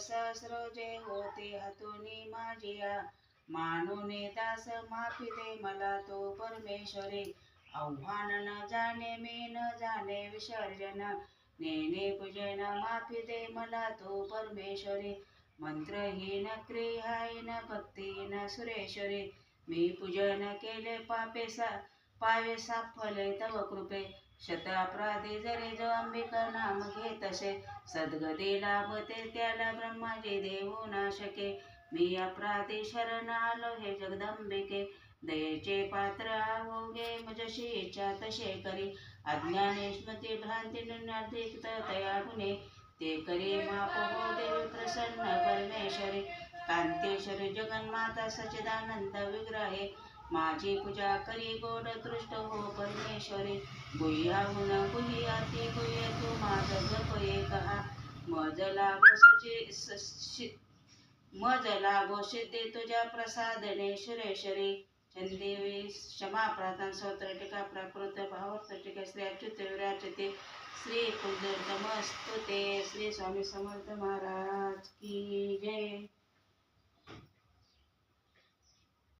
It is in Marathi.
सहस्र जे होते हातोनी माझिया. मानूने दास माफी दे मला तो परमेश्वरी. आव्हान न जाणे मी न जाणे विसर्जन. नेने पूजन माफी दे मला तो परमेश्वरी. मंत्रहीन क्रियाहीन भक्तीहीन सुरेश्वरी. मी पूजन केले पापे सा पावे साफले तव कृपे. शतापराधी जरी जो अंबिका नाम घेतसे सद्गती लाभते त्याला ब्रह्माजी देऊ नाशके मी अपराधी शरण आलो हे जगदंबिके. दयेचे पात्र आहोगे मजशी इच्छा तसे करी. अज्ञाने स्मृती भ्रांती निर्धिक्त तया गुणे ते करी माप हो देवी प्रसन्न परमेश्वरी. कांतेश्वरी जगन्माता सचिदानंद विग्रहे. माझी पूजा करी गोड दृष्ट परमेश्वरी गुह्याहून गुह्याती गुह्य तू माझ जप कहा. मज लागो मज लाभो सिद्धे तुझ्या प्रसादने सुरेश्वरी चंदेवी क्षमा प्रार्थना स्तोत्र टीका प्राकृत भावार्थ टीका श्री अच्युत विराजते श्री कुलदेव नमस्तुते श्री स्वामी समर्थ महाराज की